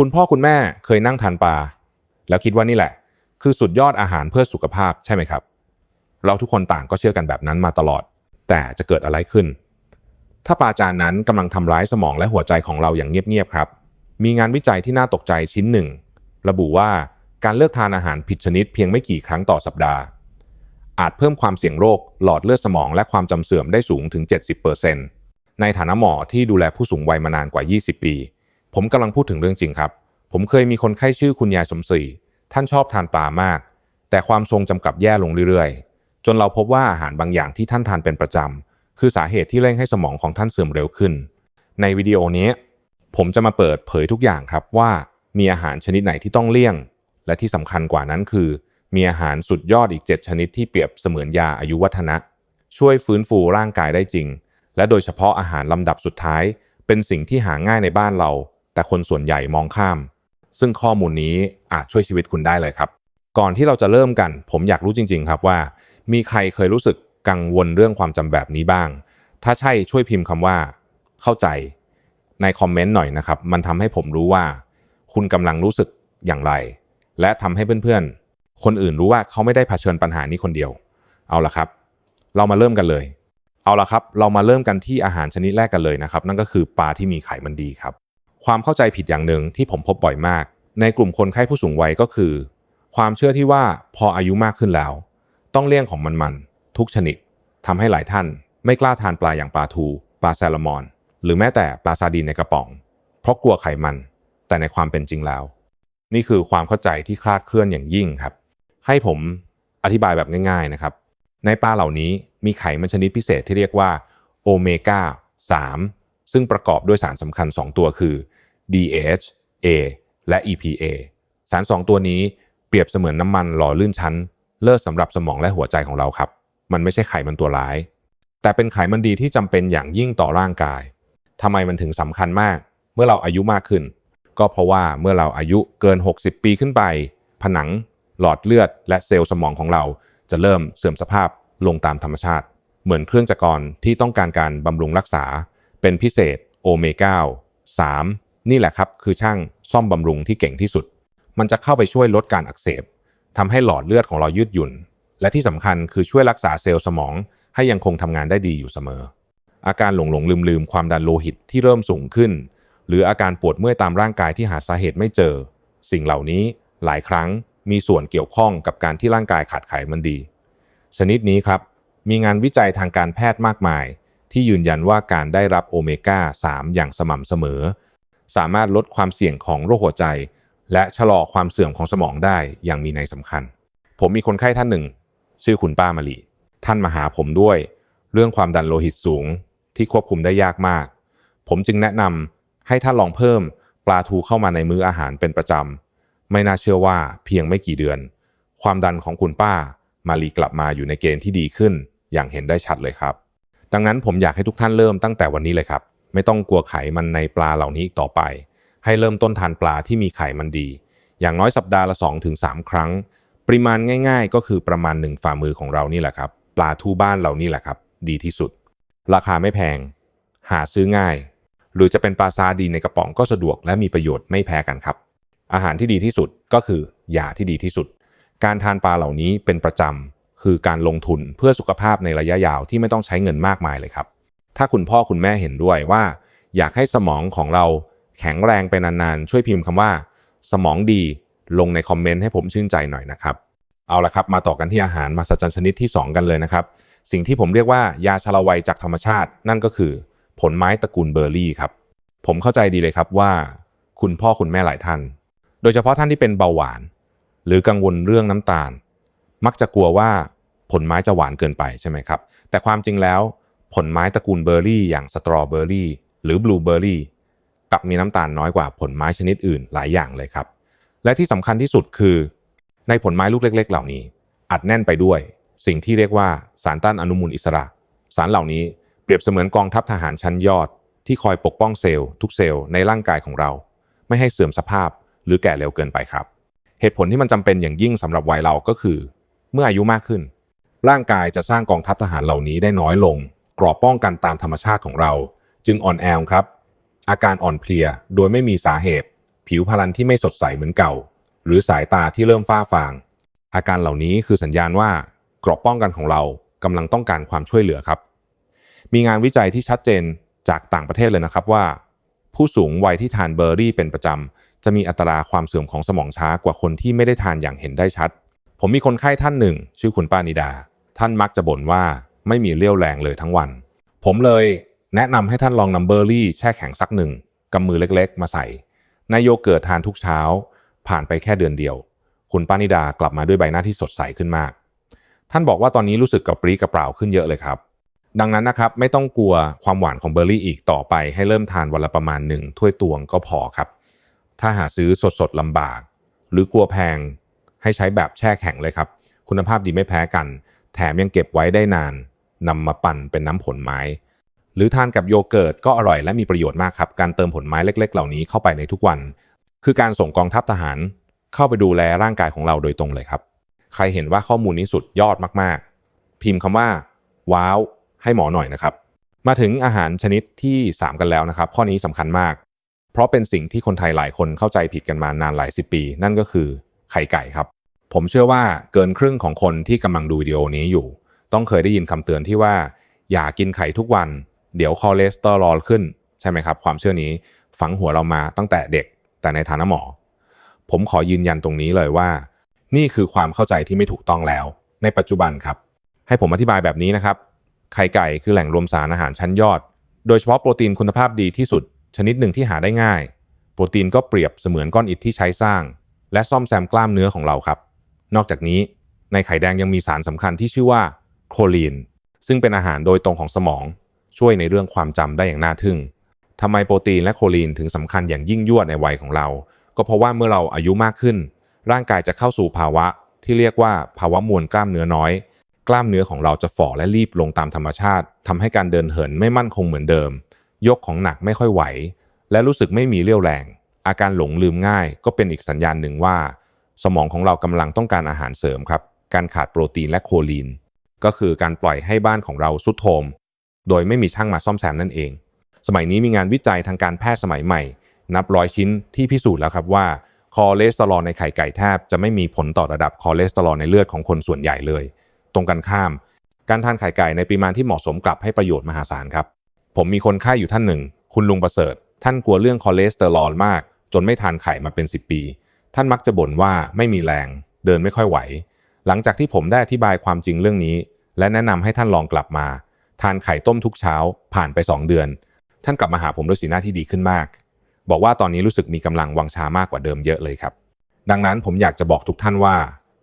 คุณพ่อคุณแม่เคยนั่งทานปลาแล้วคิดว่านี่แหละ คือสุดยอดอาหารเพื่อสุขภาพใช่ไหมครับ เราทุกคนต่างก็เชื่อกันแบบนั้นมาตลอด แต่จะเกิดอะไรขึ้น ถ้าปลาจานนั้นกำลังทำร้ายสมองและหัวใจของเราอย่างเงียบๆครับ มีงานวิจัยที่น่าตกใจชิ้นหนึ่ง ระบุว่าการเลือกทานอาหารผิดชนิดเพียงไม่กี่ครั้งต่อสัปดาห์ อาจเพิ่มความเสี่ยงโรค หลอดเลือดสมองและความจำเสื่อมได้สูงถึง 70%ในฐานะหมอที่ดูแลผู้สูงวัยมานานกว่า 20 ปี ผมกำลังพูดถึงเรื่องจริงครับ ผมเคยมีคนไข้ชื่อคุณยายสมศรีท่านชอบทานปลามาก แต่ความทรงจำกัดแย่ลงเรื่อยๆ จนเราพบว่าอาหารบางอย่างที่ท่านทานเป็นประจำคือสาเหตุที่เร่งให้สมองของท่านเสื่อมเร็วขึ้น ในวิดีโอนี้ ผมจะมาเปิดเผยทุกอย่างครับว่ามีอาหารชนิดไหนที่ต้องเลี่ยง และที่สำคัญกว่านั้นคือ มีอาหารสุดยอดอีก 7 ชนิดที่เปรียบเสมือนยาอายุวัฒนะ ช่วยฟื้นฟูร่างกายได้จริง และโดยเฉพาะอาหารลำดับสุดท้าย เป็นสิ่งที่หาง่ายในบ้านเรา แต่คนส่วนใหญ่มองข้าม ซึ่งข้อมูลนี้อาจช่วยชีวิตคุณได้เลยครับ ก่อนที่เราจะเริ่มกัน ผมอยากรู้จริง ๆ ครับว่า มีใครเคยรู้สึกกังวลเรื่องความจำแบบนี้บ้าง ถ้าใช่ช่วยพิมพ์คำว่า เข้าใจ ในคอมเมนต์หน่อยนะครับ มันทำให้ผมรู้ว่า คุณกำลังรู้สึกอย่างไร และทำให้เพื่อนๆ คนอื่นรู้ว่าเขาไม่ได้เผชิญปัญหานี้คนเดียว เอาละครับ เรามาเริ่มกันเลย เอาละครับ เรามาเริ่มกันที่อาหารชนิดแรกกันเลยนะครับ นั่นก็คือปลาที่มีไขมันดีครับ ความเข้าใจผิดอย่างหนึ่งที่ผมพบบ่อยมาก ในกลุ่มคนไข้ผู้สูงวัยก็คือ ความเชื่อที่ว่าพออายุมากขึ้นแล้ว ต้องเลี่ยงของมันๆทุกชนิดทำให้หลายท่าน ไม่กล้าทานปลาอย่างปลาทู ปลาแซลมอน หรือแม้แต่ปลาซาดีนในกระป๋อง เพราะกลัวไขมัน แต่ในความเป็นจริงแล้ว นี่คือความเข้าใจที่คลาดเคลื่อนอย่างยิ่งครับ ให้ผมอธิบายแบบง่าย ๆนะครับ ในปลาเหล่านี้มีไขมันชนิดพิเศษที่เรียกว่าโอเมก้า3 ซึ่งประกอบด้วยสารสำคัญ 2 ตัวคือ DHA และ EPA สาร 2 ตัวนี้เปรียบเสมือนน้ำมันหล่อลื่นชั้น เลิศสำหรับสมองและหัวใจของเราครับ มันไม่ใช่ไขมันตัวร้าย แต่เป็นไขมันดีที่จำเป็นอย่างยิ่งต่อร่างกายทำไมมันถึงสำคัญมาก เมื่อเราอายุมากขึ้น ก็เพราะว่าเมื่อเราอายุเกิน 60 ปีขึ้นไป ผนัง หลอดเลือด และเซลล์สมองของเรา จะเริ่มเสื่อมสภาพลงตามธรรมชาติ เหมือนเครื่องจักรกรที่ต้องการการบำรุงรักษา เป็นพิเศษโอเมก้า3นี่แหละครับ คือช่างซ่อมบำรุงที่เก่งที่สุด มันจะเข้าไปช่วยลดการอักเสบทำให้หลอดเลือดของเรายืดหยุ่น และที่สำคัญคือช่วยรักษาเซลล์สมอง ให้ยังคงทำงานได้ดีอยู่เสมอ อาการหลงหลงลืมลืมความดันโลหิตที่เริ่มสูงขึ้น หรืออาการปวดเมื่อยตามร่างกายที่หาสาเหตุไม่เจอ สิ่งเหล่านี้หลายครั้งมีส่วนเกี่ยวข้องกับการที่ร่างกายขาดไขมันดี ชนิดนี้ครับ มีงานวิจัยทางการแพทย์มากมาย ที่ยืนยันว่าการได้รับโอเมก้า 3 อย่างสม่ำเสมอ สามารถลดความเสี่ยงของโรคหัวใจ และชะลอความเสื่อมของสมองได้อย่างมีนัยสำคัญ ผมมีคนไข้ท่านหนึ่ง ชื่อคุณป้ามาลีท่านมาหาผมด้วย เรื่องความดันโลหิตสูง ที่ควบคุมได้ยากมาก ผมจึงแนะนำให้ท่านลองเพิ่มปลาทูเข้ามาในมื้ออาหารเป็นประจำ ไม่น่าเชื่อว่าเพียงไม่กี่เดือน ความดันของคุณป้ามาลีกลับมาอยู่ในเกณฑ์ที่ดีขึ้น อย่างเห็นได้ชัดเลยครับ ดังนั้นผมอยากให้ทุกท่านเริ่มตั้งแต่วันนี้เลยครับ ไม่ต้องกลัวไขมันในปลาเหล่านี้อีกต่อไป ให้เริ่มต้นทานปลาที่มีไขมันดี อย่างน้อยสัปดาห์ละ 2-3 ครั้ง ปริมาณง่าย ๆ ก็คือประมาณ 1 ฝ่ามือของเรานี่แหละครับ ปลาทูบ้านเรานี่แหละครับ ดีที่สุด ราคาไม่แพง หาซื้อง่าย หรือจะเป็นปลาซาดีในกระป๋องก็สะดวกและมีประโยชน์ไม่แพ้กันครับ อาหารที่ดีที่สุดก็คือยาที่ดีที่สุด การทานปลาเหล่านี้เป็นประจำ คือการลงทุนเพื่อสุขภาพในระยะยาวที่ไม่ต้องใช้เงินมากมายเลยครับ ถ้าคุณพ่อคุณแม่เห็นด้วยว่า อยากให้สมองของเราแข็งแรงไปนานๆ ช่วยพิมพ์คำว่า สมองดีลงในคอมเมนต์ให้ผมชื่นใจหน่อยนะครับ เอาละครับมาต่อกันที่อาหารมาสัจจันชนิดที่ 2 กันเลยนะครับ สิ่งที่ผมเรียกว่ายาชะลอวัยจากธรรมชาติ นั่นก็คือ ผลไม้ตระกูลเบอร์รี่ครับ ผมเข้าใจดีเลยครับว่า คุณพ่อคุณแม่หลายท่าน โดยเฉพาะท่านที่เป็นเบาหวาน หรือกังวลเรื่องน้ำตาล มักจะกลัวว่าผลไม้จะหวานเกินไปใช่ไหมครับ แต่ความจริงแล้วผลไม้ตระกูลเบอร์รี่อย่างสตรอเบอร์รี่หรือบลูเบอร์รี่กลับมีน้ำตาลน้อยกว่าผลไม้ชนิดอื่นหลายอย่างเลยครับ และที่สำคัญที่สุดคือ ในผลไม้ลูกเล็ก ๆ เหล่านี้ อัดแน่นไปด้วย สิ่งที่เรียกว่าสารต้านอนุมูลอิสระ สารเหล่านี้เปรียบเสมือนกองทัพทหารชั้นยอด ที่คอยปกป้องเซลล์ทุกเซลล์ในร่างกายของเรา ไม่ให้เสื่อมสภาพหรือแก่เร็วเกินไปครับ เหตุผลที่มันจำเป็นอย่างยิ่งสำหรับวัยเราก็คือ เมื่ออายุมากขึ้น ร่างกายจะสร้างกองทัพทหารเหล่านี้ได้น้อยลง กรอบป้องกันตามธรรมชาติของเรา จึงอ่อนแอครับ อาการอ่อนเพลียโดยไม่มีสาเหตุ ผิวพรรณที่ไม่สดใสเหมือนเก่า หรือสายตาที่เริ่มฝ้าฟาง อาการเหล่านี้คือสัญญาณว่า กราะป้องกันของเรากำลังต้องการความช่วยเหลือครับ มีงานวิจัยที่ชัดเจนจากต่างประเทศเลยนะครับว่า ผู้สูงวัยที่ทานเบอร์รี่เป็นประจำจะมีอัตราความเสื่อมของสมองช้ากว่าคนที่ไม่ได้ทานอย่างเห็นได้ชัด ผมมีคนไข้ท่านหนึ่ง ชื่อคุณป้านิดา ท่านมักจะบ่นว่าไม่มีเรี่ยวแรงเลยทั้งวัน ผมเลยแนะนำให้ท่านลองนำเบอร์รี่แช่แข็งสักหนึ่งกำมือเล็กๆ มาใส่ ในโยเกิร์ตทานทุกเช้า ผ่านไปแค่เดือนเดียว คุณป้านิดากลับมาด้วยใบหน้าที่สดใสขึ้นมาก ท่านบอกว่าตอนนี้รู้สึกกระปรี้กระเปร่าขึ้นเยอะเลยครับ ดังนั้นนะครับไม่ต้องกลัวความหวานของเบอร์รี่อีกต่อไป ให้เริ่มทานวันละประมาณหนึ่งถ้วยตวงก็พอครับ ถ้าหาซื้อสดๆลำบาก หรือกลัวแพง ให้ใช้แบบแช่แข็งเลยครับ คุณภาพดีไม่แพ้กัน แถมยังเก็บไว้ได้นานนำมาปั่นเป็นน้ำผลไม้ หรือทานกับโยเกิร์ตก็อร่อยและมีประโยชน์มากครับ การเติมผลไม้เล็ก ๆ เหล่านี้เข้าไปในทุกวัน คือการส่งกองทัพทหาร เข้าไปดูแลร่างกายของเราโดยตรงเลยครับ ใครเห็นว่าข้อมูลนี้สุดยอดมากๆ พิมพ์คำว่าว้าว ให้หมอหน่อยนะครับ มาถึงอาหารชนิดที่ 3 กันแล้วนะครับ ข้อนี้สำคัญมาก เพราะเป็นสิ่งที่คนไทยหลายคนเข้าใจผิดกันมานานหลายสิบปี นั่นก็คือไข่ไก่ครับ ผมเชื่อว่าเกินครึ่งของคนที่กำลังดูวิดีโอนี้อยู่ ต้องเคยได้ยินคำเตือนที่ว่า อย่ากินไข่ทุกวัน เดี๋ยวคอเลสเตอรอลขึ้น ใช่ไหมครับ ความเชื่อนี้ฝังหัวเรามาตั้งแต่เด็ก แต่ในฐานะหมอ ผมขอยืนยันตรงนี้เลยว่า นี่คือความเข้าใจที่ไม่ถูกต้องแล้ว ในปัจจุบันครับ ให้ผมอธิบายแบบนี้นะครับ ไข่ไก่คือแหล่งรวมสารอาหารชั้นยอด โดยเฉพาะโปรตีนคุณภาพดีที่สุด ชนิดหนึ่งที่หาได้ง่าย โปรตีนก็เปรียบเสมือนก้อนอิฐที่ใช้สร้าง และซ่อมแซมกล้ามเนื้อของเราครับ นอกจากนี้ในไข่แดงยังมีสารสำคัญที่ชื่อว่าโคลีน ซึ่งเป็นอาหารโดยตรงของสมอง ช่วยในเรื่องความจำได้อย่างน่าทึ่งทำไมโปรตีนและโคลีนถึงสำคัญอย่างยิ่งยวดในวัยของเรา ก็เพราะว่าเมื่อเราอายุมากขึ้น ร่างกายจะเข้าสู่ภาวะที่เรียกว่าภาวะมวลกล้ามเนื้อน้อย กล้ามเนื้อของเราจะฝ่อและรีบลงตามธรรมชาติทำให้การเดินเหินไม่มั่นคงเหมือนเดิม ยกของหนักไม่ค่อยไหว และรู้สึกไม่มีเรี่ยวแรง อาการหลงลืมง่ายก็เป็นอีกสัญญาณหนึ่งว่า สมองของเรากำลังต้องการอาหารเสริมครับ การขาดโปรตีนและโคลีน ก็คือการปล่อยให้บ้านของเราสุดโทม โดยไม่มีช่างมาซ่อมแซมนั่นเอง สมัยนี้มีงานวิจัยทางการแพทย์สมัยใหม่ นับร้อยชิ้นที่พิสูจน์แล้วครับว่าคอเลสเตอรอลในไข่ไก่แทบจะไม่มีผลต่อระดับคอเลสเตอรอลในเลือดของคนส่วนใหญ่เลย ตรงกันข้าม การทานไข่ไก่ในปริมาณที่เหมาะสมกลับให้ประโยชน์มหาศาลครับ ผมมีคนไข้อยู่ท่านหนึ่ง คุณลุงประเสริฐ ท่านกลัวเรื่องคอเลสเตอรอลมาก จนไม่ทานไข่มาเป็น 10 ปี ท่านมักจะบ่นว่าไม่มีแรง เดินไม่ค่อยไหว หลังจากที่ผมได้อธิบายความจริงเรื่องนี้ และแนะนำให้ท่านลองกลับมา ทานไข่ต้มทุกเช้า ผ่านไป 2 เดือน ท่านกลับมาหาผมด้วยสีหน้าที่ดีขึ้นมาก บอกว่าตอนนี้รู้สึกมีกำลังวังชามากกว่าเดิมเยอะเลยครับ ดังนั้นผมอยากจะบอกทุกท่านว่า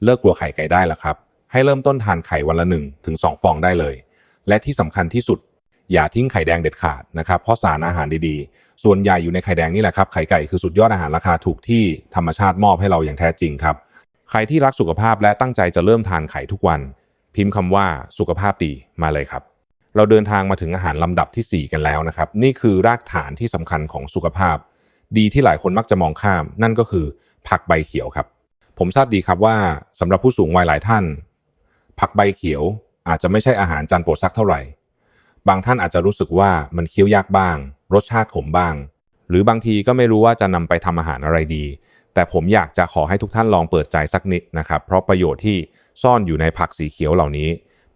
เลิกกลัวไข่ไก่ได้แล้วครับ ให้เริ่มต้นทานไข่วันละหนึ่งถึงสองฟองได้เลย และที่สำคัญที่สุด อย่าทิ้งไข่แดงเด็ดขาดนะครับเพราะสารอาหารดีๆ ส่วนใหญ่อยู่ในไข่แดงนี่แหละครับไข่ไก่คือสุดยอดอาหารราคาถูกที่ธรรมชาติมอบให้เราอย่างแท้จริงครับใครที่รักสุขภาพและตั้งใจจะเริ่มทานไข่ทุกวัน พิมพ์คำว่าสุขภาพดีมาเลยครับ เราเดินทางมาถึงอาหารลำดับทีสี่4 กันแล้วนะครับ นี่คือรากฐานที่สำคัญของสุขภาพ ดีที่หลายคนมักจะมองข้าม นั่นก็คือผักใบเขียวครับ ผมทราบดีครับว่าสำหรับผู้สูงวัยหลายท่าน ผักใบเขียวอาจจะไม่ใช่อาหารจานโปรดสักเท่าไหร่ บางท่านอาจจะรู้สึกว่ามันเคี้ยวยากบ้าง รสชาติขมบ้าง หรือบางทีก็ไม่รู้ว่าจะนำไปทำอาหารอะไรดี แต่ผมอยากจะขอให้ทุกท่านลองเปิดใจสักนิดนะครับ เพราะประโยชน์ที่ซ่อนอยู่ในผักสีเขียวเหล่านี้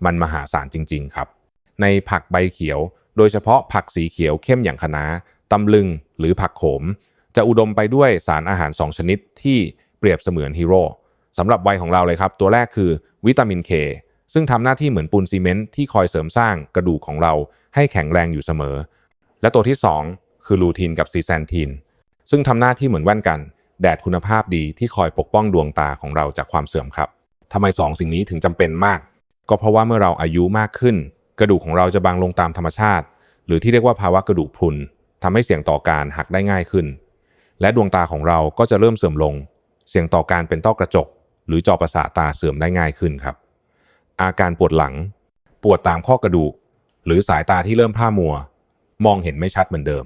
มันมหาศาลจริง ๆ ครับ ในผักใบเขียว โดยเฉพาะผักสีเขียวเข้มอย่างคะน้าตำลึงหรือผักโขม จะอุดมไปด้วยสารอาหาร 2 ชนิดที่เปรียบเสมือนฮีโร่สำหรับวัยของเราเลยครับ ตัวแรกคือวิตามินเค ซึ่งทำหน้าที่เหมือนปูนซีเมนต์ที่คอยเสริมสร้างกระดูกของเราให้แข็งแรงอยู่เสมอ และตัวที่ 2 คือลูทีนกับซีแซนทีน ซึ่งทำหน้าที่เหมือนแว่นกัน แดดคุณภาพดีที่คอยปกป้องดวงตาของเราจากความเสื่อมครับทำไมสองสิ่งนี้ถึงจำเป็นมาก ก็เพราะว่าเมื่อเราอายุมากขึ้น กระดูกของเราจะบางลงตามธรรมชาติ หรือที่เรียกว่าภาวะกระดูกพรุนทำให้เสี่ยงต่อการหักได้ง่ายขึ้น และดวงตาของเราก็จะเริ่มเสื่อมลง เสี่ยงต่อการเป็นต้อกระจก หรือจอประสาทตาเสื่อมได้ง่ายขึ้นครับ อาการปวดหลัง ปวดตามข้อกระดูก หรือสายตาที่เริ่มพร่ามัว มองเห็นไม่ชัดเหมือนเดิม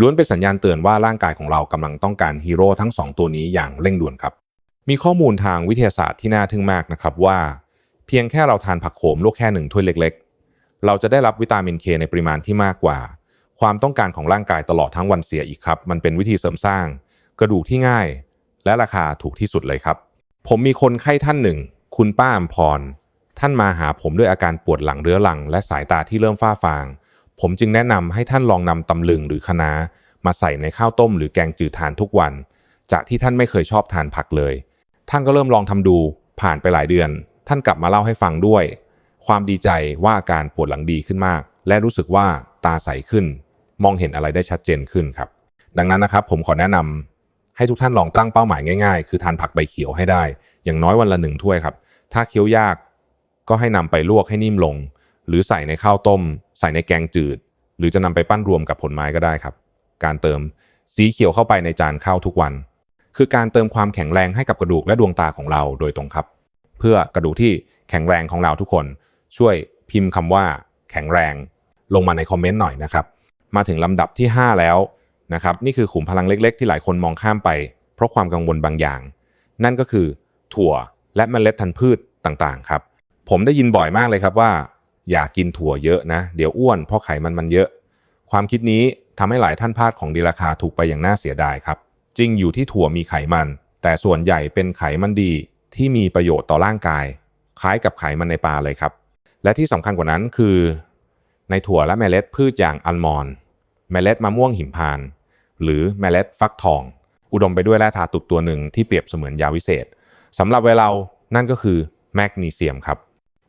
ล้วนเป็นสัญญาณเตือนว่าร่างกายของเรากำลังต้องการฮีโร่ทั้งสองตัวนี้อย่างเร่งด่วนครับ มีข้อมูลทางวิทยาศาสตร์ที่น่าทึ่งมากนะครับว่า เพียงแค่เราทานผักโขมลูกแค่หนึ่งถ้วยเล็ก ๆ เราจะได้รับวิตามินเคในปริมาณที่มากกว่า ความต้องการของร่างกายตลอดทั้งวันเสียอีกครับ มันเป็นวิธีเสริมสร้าง กระดูกที่ง่าย และราคาถูกที่สุดเลยครับ ผมมีคนไข้ท่านหนึ่ง คุณป้าอมพร ท่านมาหาผมด้วยอาการปวดหลังเรื้อรัง และสายตาที่เริ่มฝ้าฟาง ผมจึงแนะนำให้ท่านลองนำตำลึงหรือคะน้ามาใส่ในข้าวต้มหรือแกงจืดทานทุกวัน จากที่ท่านไม่เคยชอบทานผักเลย ท่านก็เริ่มลองทำดู ผ่านไปหลายเดือน ท่านกลับมาเล่าให้ฟังด้วย ความดีใจว่าอาการปวดหลังดีขึ้นมาก และรู้สึกว่าตาใสขึ้น มองเห็นอะไรได้ชัดเจนขึ้นครับ ดังนั้นนะครับ ผมขอแนะนำให้ทุกท่านลองตั้งเป้าหมายง่ายๆ คือทานผักใบเขียวให้ได้ อย่างน้อยวันละหนึ่งถ้วยครับ ถ้าเคี้ยวยาก ก็ให้นำไปลวกให้นิ่มลง หรือใส่ในข้าวต้ม ใส่ในแกงจืด หรือจะนำไปปั้นรวมกับผลไม้ก็ได้ครับ การเติมสีเขียวเข้าไปในจานข้าวทุกวัน คือการเติมความแข็งแรงให้กับกระดูกและดวงตาของเราโดยตรงครับ เพื่อกระดูกที่แข็งแรงของเราทุกคน ช่วยพิมพ์คำว่าแข็งแรงลงมาในคอมเมนต์หน่อยนะครับ มาถึงลำดับที่ 5 แล้วนะครับนี่คือขุมพลังเล็ก ๆ ที่หลายคนมองข้ามไป เพราะความกังวลบางอย่าง นั่นก็คือถั่วและเมล็ดพันพืชต่างๆครับ ผมได้ยินบ่อยมากเลยครับว่า อย่ากินถั่วเยอะนะ เดี๋ยวอ้วนเพราะไขมันมันเยอะ ความคิดนี้ทำให้หลายท่านพลาดของดีราคาถูกไปอย่างน่าเสียดายครับ จริงอยู่ที่ถั่วมีไขมัน แต่ส่วนใหญ่เป็นไขมันดีที่มีประโยชน์ต่อร่างกาย คล้ายกับไขมันในปลาเลยครับ และที่สำคัญกว่านั้นคือ ในถั่วและเมล็ดพืชอย่างอัลมอนด์เมล็ดมะม่วงหิมพานต์หรือเมล็ดฟักทอง อุดมไปด้วยแร่ธาตุตัวหนึ่งที่เปรียบเสมือนยาวิเศษสำหรับเวลานั่นก็คือแมกนีเซียมครับ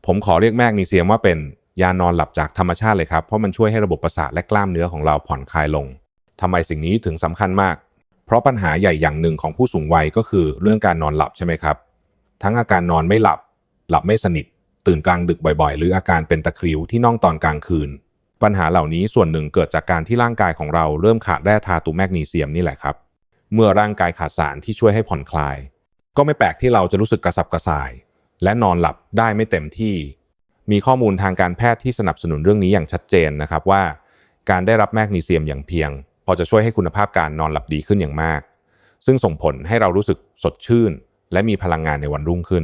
ผมขอเรียกแมกนีเซียมว่าเป็นยานอนหลับจากธรรมชาติเลยครับ เพราะมันช่วยให้ระบบประสาทและกล้ามเนื้อของเราผ่อนคลายลงทำไมสิ่งนี้ถึงสำคัญมาก เพราะปัญหาใหญ่อย่างหนึ่งของผู้สูงวัยก็คือเรื่องการนอนหลับใช่ไหมครับ ทั้งอาการนอนไม่หลับ หลับไม่สนิท ตื่นกลางดึกบ่อยๆ หรืออาการเป็นตะคริวที่น่องตอนกลางคืน ปัญหาเหล่านี้ส่วนหนึ่งเกิดจากการที่ร่างกายของเราเริ่มขาดแร่ธาตุแมกนีเซียมนี่แหละครับ เมื่อร่างกายขาดสารที่ช่วยให้ผ่อนคลาย ก็ไม่แปลกที่เราจะรู้สึกกระสับกระส่าย และนอนหลับได้ไม่เต็มที่ มีข้อมูลทางการแพทย์ที่สนับสนุนเรื่องนี้อย่างชัดเจนนะครับว่า การได้รับแมกนีเซียมอย่างเพียง พอจะช่วยให้คุณภาพการนอนหลับดีขึ้นอย่างมาก ซึ่งส่งผลให้เรารู้สึกสดชื่น และมีพลังงานในวันรุ่งขึ้น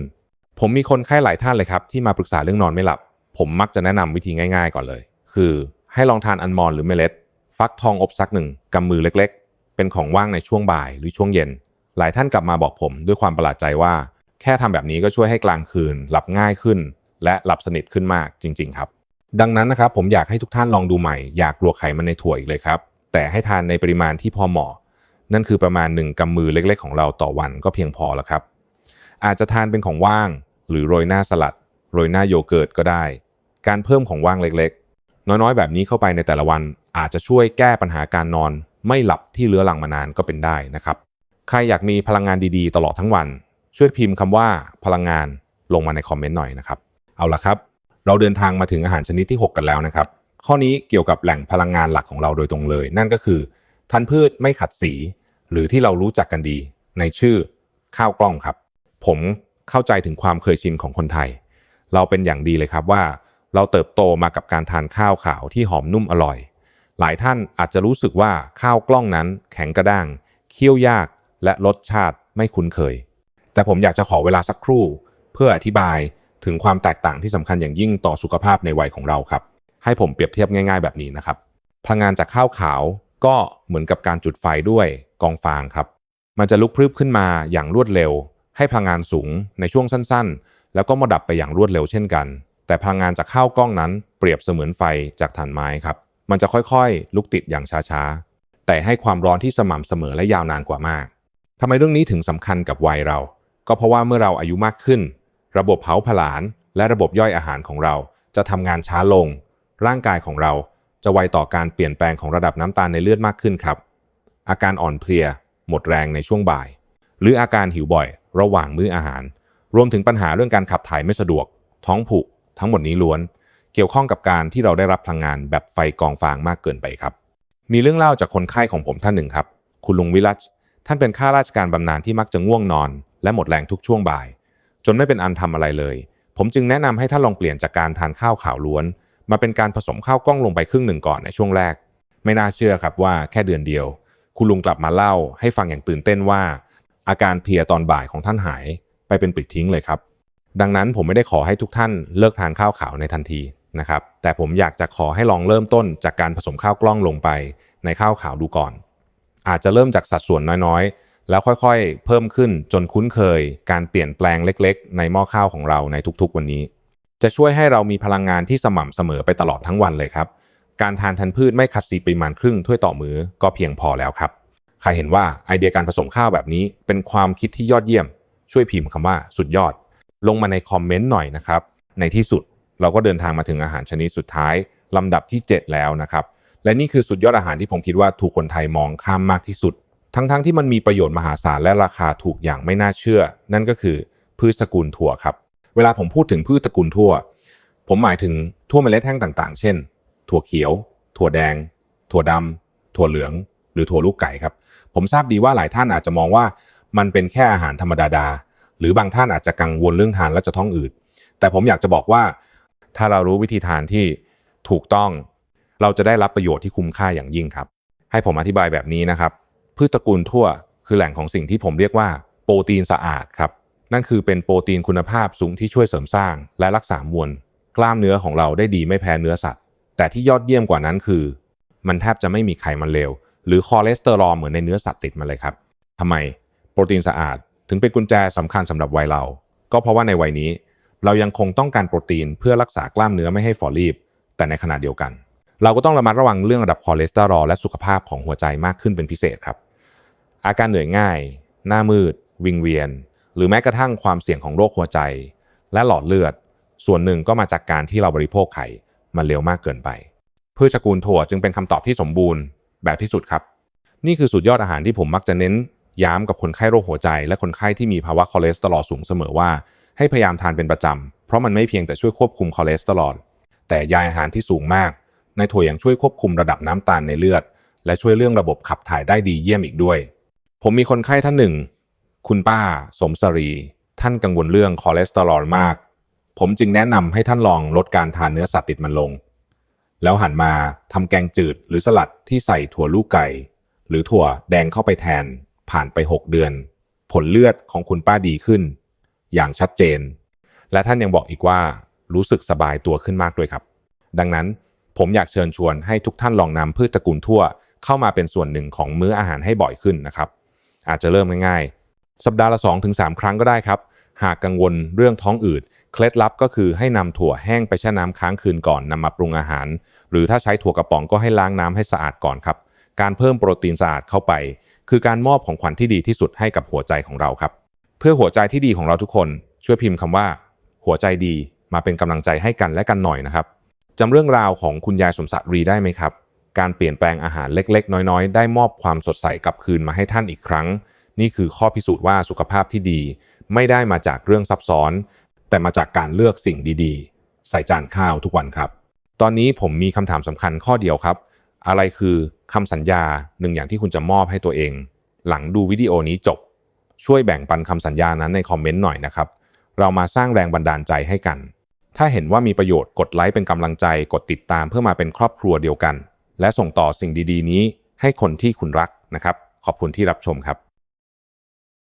ผมมีคนไข้หลายท่านเลยครับที่มาปรึกษาเรื่องนอนไม่หลับ ผมมักจะแนะนำวิธีง่าย ๆ ก่อนเลย คือให้ลองทานอัลมอนด์หรือเมล็ด ฟักทองอบสักหนึ่งกำมือเล็ก ๆ เป็นของว่างในช่วงบ่ายหรือช่วงเย็น หลายท่านกลับมาบอกผมด้วยความประหลาดใจว่า แค่ทำแบบนี้ก็ช่วยให้กลางคืน หลับง่ายขึ้น และหลับสนิทขึ้นมากจริง ๆ ครับ ดังนั้นนะครับผมอยากให้ทุกท่านลองดูใหม่ อยากกลัวไขมันในถั่วอีกเลยครับ แต่ให้ทานในปริมาณที่พอเหมาะ นั่นคือประมาณหนึ่งกำมือเล็ก ๆ ของเราต่อวันก็เพียงพอแล้วครับ อาจจะทานเป็นของว่าง หรือโรยหน้าสลัด โรยหน้าโยเกิร์ตก็ได้ การเพิ่มของว่างเล็ก ๆ น้อยๆ แบบนี้เข้าไปในแต่ละวัน อาจจะช่วยแก้ปัญหาการนอน ไม่หลับที่เรื้อรังมานานก็เป็นได้นะครับ ใครอยากมีพลังงานดีๆ ตลอดทั้งวัน ช่วยพิมพ์คำว่าพลังงานลงมาในคอมเมนต์หน่อยนะครับ เอาละครับ เราเดินทางมาถึงอาหารชนิดที่ 6 กันแล้วนะครับ ข้อนี้เกี่ยวกับแหล่งพลังงานหลักของเราโดยตรงเลย นั่นก็คือทันพืชไม่ขัดสี หรือที่เรารู้จักกันดี ในชื่อข้าวกล้องครับ ผมเข้าใจถึงความเคยชินของคนไทย เราเป็นอย่างดีเลยครับว่า เราเติบโตมากับการทานข้าวขาวที่หอมนุ่มอร่อย หลายท่านอาจจะรู้สึกว่าข้าวกล้องนั้นแข็งกระด้าง เคี่ยวยากและรสชาติไม่คุ้นเคย แต่ผมอยากจะขอเวลาสักครู่ เพื่ออธิบายถึงความแตกต่างที่สำคัญอย่างยิ่งต่อสุขภาพในวัยของเราครับ ให้ผมเปรียบเทียบง่ายๆแบบนี้นะครับ พลังงานจากข้าวขาวก็เหมือนกับการจุดไฟด้วยกองฟางครับ มันจะลุกพรึบขึ้นมาอย่างรวดเร็ว ให้พลังงานสูงในช่วงสั้นๆ แล้วก็มาดับไปอย่างรวดเร็วเช่นกัน แต่พลังงานจากข้าวกล้องนั้นเปรียบเสมือนไฟจากถ่านไม้ครับ มันจะค่อยๆ ลุกติดอย่างช้าๆ แต่ให้ความร้อนที่สม่ำเสมอและยาวนานกว่ามากทำไมเรื่องนี้ถึงสำคัญกับวัยเรา ก็เพราะว่าเมื่อเราอายุมากขึ้น ระบบเผาผลาญและระบบย่อยอาหารของเราจะทำงานช้าลง ร่างกายของเราจะไวต่อการเปลี่ยนแปลงของระดับน้ำตาลในเลือดมากขึ้นครับ อาการอ่อนเพลีย หมดแรงในช่วงบ่าย หรืออาการหิวบ่อย ระหว่างมื้ออาหาร รวมถึงปัญหาเรื่องการขับถ่ายไม่สะดวก ท้องผูก ทั้งหมดนี้ล้วน เกี่ยวข้องกับการที่เราได้รับพลังงานแบบไฟกองฟางมากเกินไปครับ มีเรื่องเล่าจากคนไข้ของผมท่านหนึ่งครับ คุณลุงวิรัช ท่านเป็นข้าราชการบำนาญที่มักจะง่วงนอน และหมดแรงทุกช่วงบ่าย จนไม่เป็นอันทำอะไรเลย ผมจึงแนะนำให้ท่านลองเปลี่ยนจากการทานข้าวขาวล้วน มาเป็นการผสมข้าวกล้องลงไปครึ่งหนึ่งก่อนในช่วงแรก ไม่น่าเชื่อครับว่าแค่เดือนเดียว คุณลุงกลับมาเล่า ให้ฟังอย่างตื่นเต้นว่า อาการเพลียตอนบ่ายของท่านหายไปเป็นปลิดทิ้งเลยครับ ดังนั้นผมไม่ได้ขอให้ทุกท่านเลิกทานข้าวขาวในทันทีนะครับ แต่ผมอยากจะขอให้ลองเริ่มต้นจากการผสมข้าวกล้องลงไปในข้าวขาวดูก่อน อาจจะเริ่มจากสัดส่วนน้อยๆ แล้วค่อยๆ เพิ่มขึ้นจนคุ้นเคย การเปลี่ยนแปลงเล็กๆ ในหม้อข้าวของเราในทุกๆ วันนี้ จะช่วยให้เรามีพลังงานที่สม่ำเสมอไปตลอดทั้งวันเลยครับ การทานธัญพืชไม่ขัดสีปริมาณครึ่งถ้วยต่อมือก็เพียงพอแล้วครับใครเห็นว่าไอเดียการผสมข้าวแบบนี้ เป็นความคิดที่ยอดเยี่ยม ช่วยพิมพ์คำว่าสุดยอด ลงมาในคอมเมนต์หน่อยนะครับ ในที่สุดเราก็เดินทางมาถึงอาหารชนิดสุดท้ายลำดับที่ 7 แล้วนะครับ และนี่คือสุดยอดอาหารที่ผมคิดว่าถูกคนไทยมองข้ามมากที่สุด ทั้งๆทที่มันมีประโยชน์มหาศาลและราคาถูกอย่างไม่น่าเชื่อ นั่นก็คือพืชตระกูลถั่วครับ เวลาผมพูดถึงพืชตระกูลถั่ว ผมหมายถึงทั่วเมล็ดแห้งต่างๆ เช่น ถั่วเขียว ถั่วแดง ถั่วดำถั่วเหลือง หรือถั่วลูกไก่ครับ ผมทราบดีว่าหลายท่านอาจจะมองว่ามันเป็นแค่อาหารธรรมดาๆหรือบางท่านอาจจะกังวลเรื่องทานแล้วจะท้องอืดแต่ผมอยากจะบอกว่าถ้าเรารู้วิธีทานที่ถูกต้อง เราจะได้รับประโยชน์ที่คุ้มค่าอย่างยิ่งครับ ให้ผมอธิบายแบบนี้นะครับ พืชตระกูลทั่วคือแหล่งของสิ่งที่ผมเรียกว่าโปรตีนสะอาดครับนั่นคือเป็นโปรตีนคุณภาพสูงที่ช่วยเสริมสร้าง และรักษามวลกล้ามเนื้อของเราได้ดีไม่แพ้เนื้อสัตว์ แต่ที่ยอดเยี่ยมกว่านั้นคือ มันแทบจะไม่มีไขมันเลวหรือคอเลสเตอรอลเหมือนในเนื้อสัตว์ติดมาเลยครับทำไมโปรตีนสะอาดถึงเป็นกุญแจสำคัญสำหรับวัยเรา ก็เพราะว่าในวัยนี้ เรายังคงต้องการโปรตีนเพื่อรักษากล้ามเนื้อไม่ให้ฝ่อรีบ แต่ในขณะเดียวกัน เราก็ต้องระมัดระวังเรื่องระดับคอเลสเตอรอลและสุขภาพของหัวใจมากขึ้นเป็นพิเศษครับ อาการเหนื่อยง่าย หน้ามืด วิงเวียน หรือแม้กระทั่งความเสี่ยงของโรคหัวใจ และหลอดเลือด ส่วนหนึ่งก็มาจากการที่เราบริโภคไข่มันเร็วมากเกินไปพืชกูลถั่วจึงเป็นคำตอบที่สมบูรณ์แบบที่สุดครับ นี่คือสุดยอดอาหารที่ผมมักจะเน้นย้ำกับคนไข้โรคหัวใจ และคนไข้ที่มีภาวะคอเลสเตอรอลสูงเสมอว่า ให้พยายามทานเป็นประจำ เพราะมันไม่เพียงแต่ช่วยควบคุมคอเลสเตอรอลแต่ยาอาหารที่สูงมาก ในถั่วยังช่วยควบคุมระดับน้ำตาลในเลือด และช่วยเรื่องระบบขับถ่ายได้ดีเยี่ยมอีกด้วย ผมมีคนไข้ท่านหนึ่ง คุณป้า สมศรี ท่านกังวลเรื่องคอเลสเตอรอลมาก ผมจึงแนะนำให้ท่านลองลดการทานเนื้อสัตว์ติดมันลง แล้วหันมาทำแกงจืดหรือสลัดที่ใส่ถั่วลูกไก่ หรือถั่วแดงเข้าไปแทน ผ่านไป 6 เดือน ผลเลือดของคุณป้าดีขึ้น อย่างชัดเจน และท่านยังบอกอีกว่ารู้สึกสบายตัวขึ้นมากด้วยครับ ดังนั้น ผมอยากเชิญชวนให้ทุกท่านลองนำพืชตระกูลทั่ว เข้ามาเป็นส่วนหนึ่งของมื้ออาหารให้บ่อยขึ้นนะครับ อาจจะเริ่มง่ายๆ สัปดาห์ละ 2-3 ครั้งก็ได้ครับ หากกังวลเรื่องท้องอืด เคล็ดลับก็คือให้นำถั่วแห้งไปแช่น้ำค้างคืนก่อนนำมาปรุงอาหาร หรือถ้าใช้ถั่วกระป๋องก็ให้ล้างน้ำให้สะอาดก่อนครับ การเพิ่มโปรตีนสะอาดเข้าไป คือการมอบของขวัญที่ดีที่สุดให้กับหัวใจของเราครับ เพื่อหัวใจที่ดีของเราทุกคน ช่วยพิมพ์คำว่า หัวใจดีมาเป็นกำลังใจให้กันและกันหน่อยนะครับ จำเรื่องราวของคุณยายสมศักดิ์รีได้ไหมครับ การเปลี่ยนแปลงอาหารเล็กๆ น้อยๆ ได้มอบความสดใสกลับคืนมาให้ท่านอีกครั้ง นี่คือข้อพิสูจน์ว่าสุขภาพที่ดี ไม่ได้มาจากเรื่องซับซ้อน แต่มาจากการเลือกสิ่งดีๆ ใส่จานข้าวทุกวันครับ ตอนนี้ผมมีคำถามสำคัญข้อเดียวครับ อะไรคือคำสัญญาหนึ่งอย่างที่คุณจะมอบให้ตัวเอง หลังดูวิดีโอนี้จบ ช่วยแบ่งปันคำสัญญานั้นในคอมเมนต์หน่อยนะครับ เรามาสร้างแรงบันดาลใจให้กัน ถ้าเห็นว่ามีประโยชน์กดไลค์เป็นกำลังใจกดติดตามเพื่อมาเป็นครอบครัวเดียวกัน และส่งต่อสิ่งดี ๆ นี้ให้คนที่คุณรักนะครับ ขอบคุณที่รับชมครับ